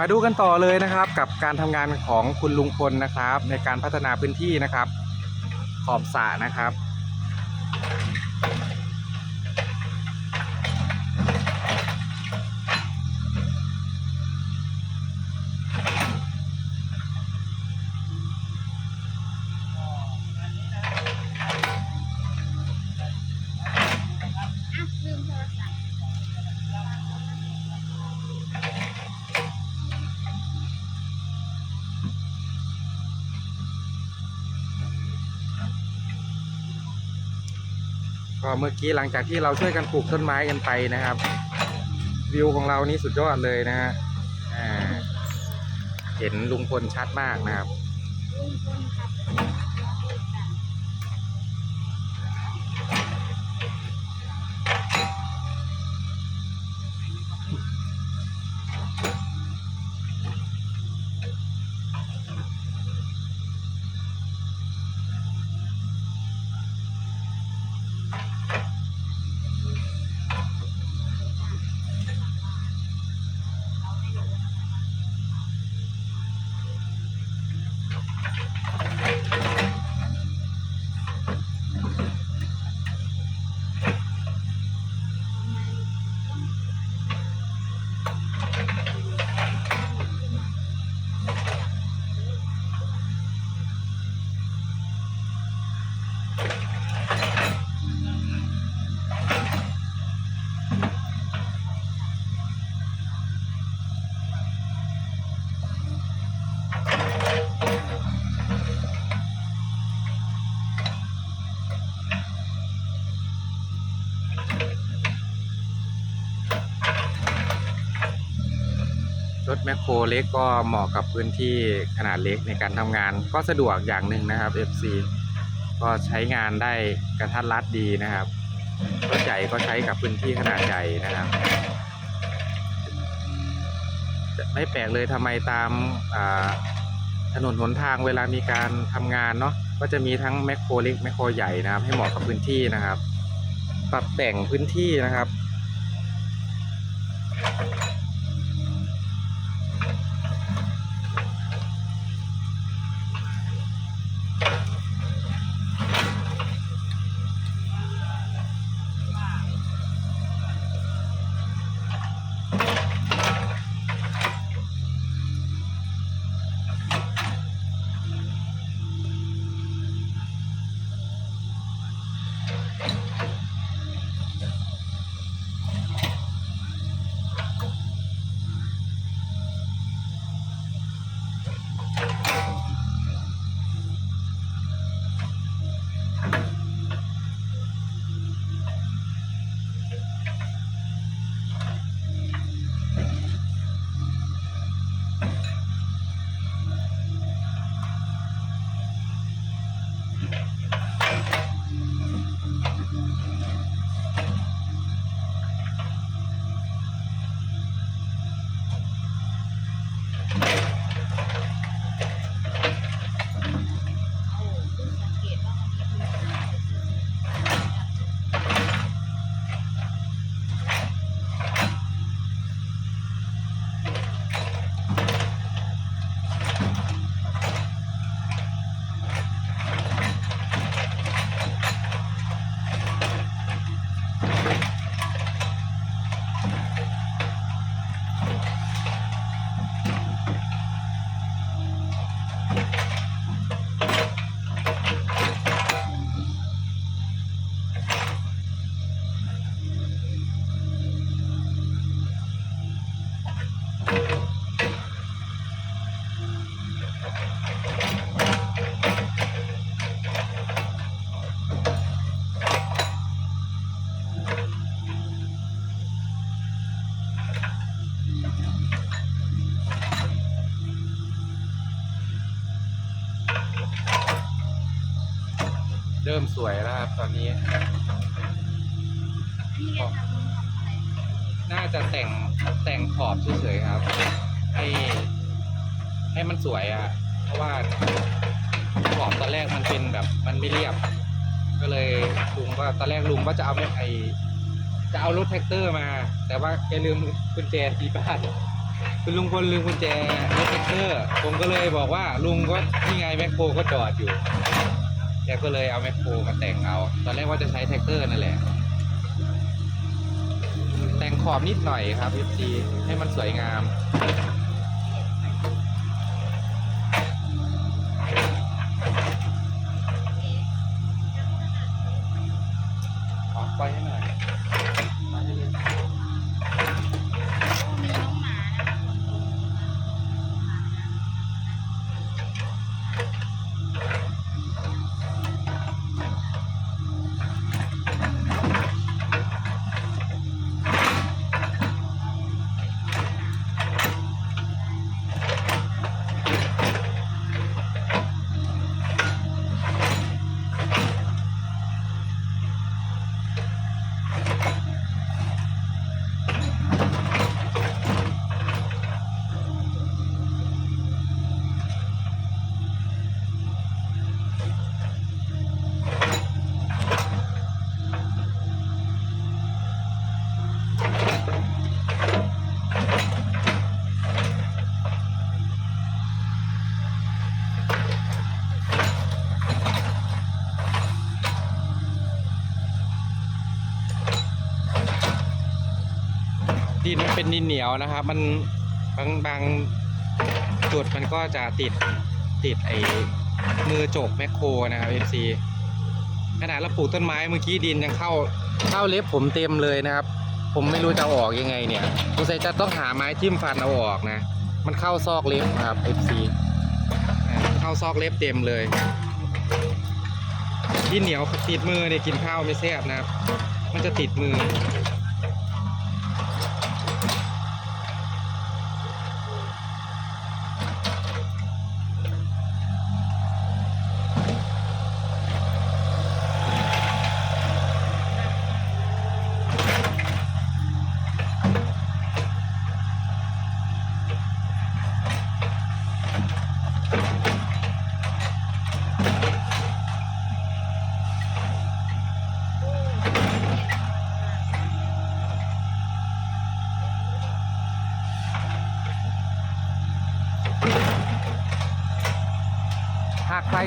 มาดูกันต่อเลยนะครับ กับการทำงานของคุณลุงพลนะครับ ในการพัฒนาพื้นที่นะครับ ขอบสระนะครับ ก็เมื่อกี้หลังจากที่เราช่วยกันปลูกต้นไม้กันไปนะครับ วิวของเรานี่สุดยอดเลยนะฮะเห็นลุงพลชัดมากนะครับ รถแมคโครเล็กก็เหมาะกับพื้นที่ขนาดเล็กในการทำงาน ก็สะดวกอย่างหนึ่งนะครับ FC ก็ใช้งานได้กระทัดรัดดีนะครับรถใหญ่ก็ใช้กับพื้นที่ขนาดใหญ่นะครับไม่แปลกเลยทำไมตามถนนหนทางเวลามีการทำงานเนาะก็จะมีทั้งแมคโครเล็กแมคโครใหญ่นะครับ ให้เหมาะกับพื้นที่นะครับ ปรับแต่งพื้นที่นะครับ เริ่มสวยแล้วครับตอนนี้นี่แกทำทำอะไรน่าจะแต่งแต่งขอบเฉยๆครับ ให้ ให้มันสวยอะ่ะ เพราะว่าขอบตอนแรกมันเป็นแบบมันไม่เรียบ ก็เลยลุงว่าตอนแรกลุงว่าจะเอาไอจะเอารถแท็กเตอร์มา แต่ว่าแกลืมกุญแจที่บ้านคือลุงพลลืมกุญแจรถแท็กเตอร์ ผมก็เลยบอกว่าลุงก็นี่ไงแมคโครก็จอดอยู่ แกก็เลยเอาแมคโครมาแต่งเอา ตอนแรกว่าจะใช้แท็กเตอร์นั่นแหละ แต่งขอบนิดหน่อยครับ FG ให้มันสวยงาม ดินมันเป็นดินเหนียวนะครับ มันบางบางจุดมันก็จะติดติดไอ้มือจกแมคโครนะครับ FC ขนาดเราปลูกต้นไม้เมื่อกี้ดินยังเข้าเข้าเล็บผมเต็มเลยนะครับ ผมไม่รู้จะออกยังไงเนี่ยสงสัยจะต้องหาไม้จิ้มฟันเอาออกนะ มันเข้าซอกเล็บนะครับ FC อ่าเข้าซอกเล็บเต็มเลยดินเหนียวติดมือเนี่ยกินข้าวไม่แซ่บนะครับ มันจะติดมือ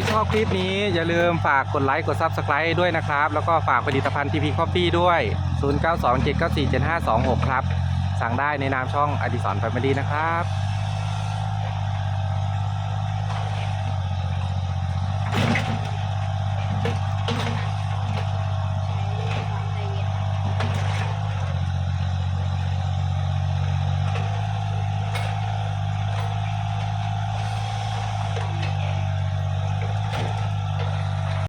ชอบคลิปนี้อย่าลืมฝากกดไลค์กด Subscribe ด้วยนะครับ แล้วก็ฝากผลิตภัณฑ์ทีพีคอฟฟี่ด้วย 0927947526 ครับ สั่งได้ในนามช่องอดิสรแฟมิลี่นะครับ